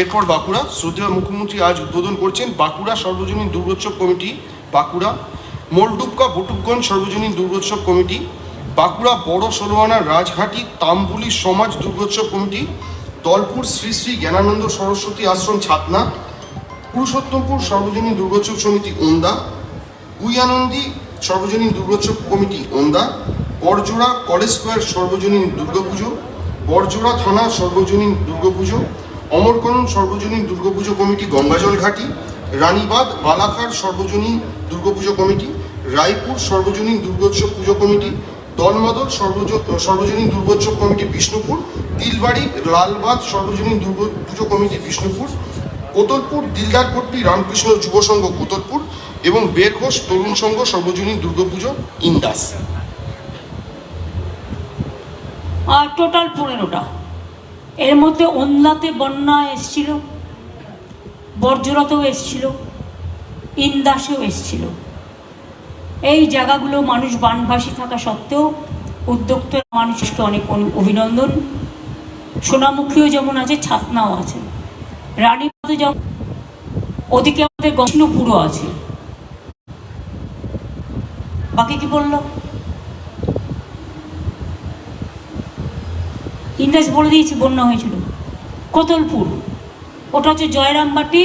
এরপর বাঁকুড়া। শ্রদ্ধেয় মুখ্যমন্ত্রী আজ উদ্বোধন করছেন বাঁকুড়া সর্বজনীন দুর্গোৎসব কমিটি, বাঁকুড়া মোলডুবকা বটুকগঞ্জ সর্বজনীন দুর্গোৎসব কমিটি, বাঁকুড়া বড় ষোলোয়ানা রাজঘাটি তাম্বুলি সমাজ দুর্গোৎসব কমিটি, দলপুর শ্রী শ্রী জ্ঞানানন্দ সরস্বতী আশ্রম ছাতনা, পুরুষোত্তমপুর সর্বজনীন দুর্গোৎসব সমিতি ওন্দা গুইয়ানন্দী সর্বজনীন Durgotsav committee Onda Barjora college square সর্বজনীন দুর্গাপুজো বরজোড়া থানা সর্বজনীন দুর্গাপুজো অমরকরণ সর্বজনীন দুর্গাপুজো কমিটি গঙ্গাজল ঘাটি রানীবাদ বালাখার সর্বজনীন দুর্গাপুজো কমিটি, রায়পুর সর্বজনীন দুর্গোৎসব পুজো কমিটি, দলমাদল সর্বজ সর্বজনীন দুর্গোৎসব কমিটি বিষ্ণুপুর, তিলবাড়ি লালবাদ সর্বজনীন দুর্গাপুজো কমিটি বিষ্ণুপুর, কোতলপুর দিলদারপট্টি রামকৃষ্ণ যুব সংঘ কোতলপুর এবং বেরঘোষ তরুণ সংঘ সর্বজনীন দুর্গাপুজো ইন্দাস। আর টোটাল পনেরোটা। এর মধ্যে ওন্দাতে বন্যা এসছিল বর্জরাতেও এসছিল, ইন্দাসেও এসছিল। এই জায়গাগুলো মানুষ বানভাসী থাকা সত্ত্বেও উদ্যোক্তা মানুষকে অনেক অভিনন্দন। সোনামুখীও যেমন আছে, ছাতনাও আছে। রানীপদে যেমন ওদিকে আমাদের গষ্ণপুরও আছে। বাকি কি বলল? ইন্দাস বলে দিয়েছি, বন্যা হয়েছিল। কোতলপুর। ওটা হচ্ছে জয়রামবাটি,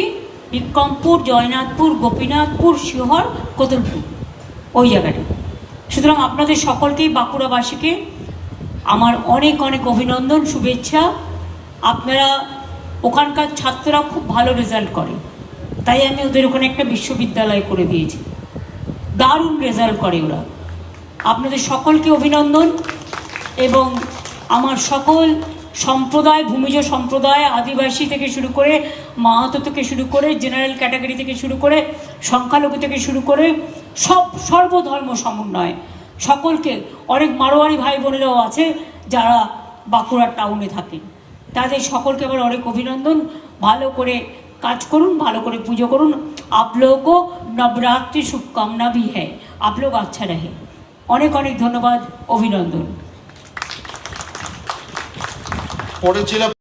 বিক্রমপুর, জয়নাথপুর, গোপীনাথপুর, শিহর, কোতলপুর। ওই জায়গাটা। সুতরাং আপনাদের সকলকেই বাঁকুড়াবাসীকে আমার অনেক অনেক অভিনন্দন, শুভেচ্ছা। আপনারা ওখানকার ছাত্ররা খুব ভালো রেজাল্ট করে। তাই আমি ওদের ওখানে একটা বিশ্ববিদ্যালয় করে দিয়েছি। দারুণ রেজাল্ট করে ওরা। আপনাদের সকলকে অভিনন্দন এবং আমার সকল সম্প্রদায়, ভূমিজ সম্প্রদায়, আদিবাসী থেকে শুরু করে মাহাতো থেকে শুরু করে জেনারেল ক্যাটাগরি থেকে শুরু করে সংখ্যালঘু থেকে শুরু করে সব সর্বধর্ম সমন্বয়। সকলকে অনেক মারোয়ারি ভাই বোনেরাও আছে যারা বাঁকুড়ার টাউনে থাকে। তাদের সকলকে আবার অনেক অভিনন্দন। ভালো করে কাজ করুন, ভালো করে পুজো করুন। আপলোকও নবরাত্রি শুভকামনা বিহে হ্যায়। আচ্ছা রাহে। অনেক অনেক ধন্যবাদ, অভিনন্দন। জেলা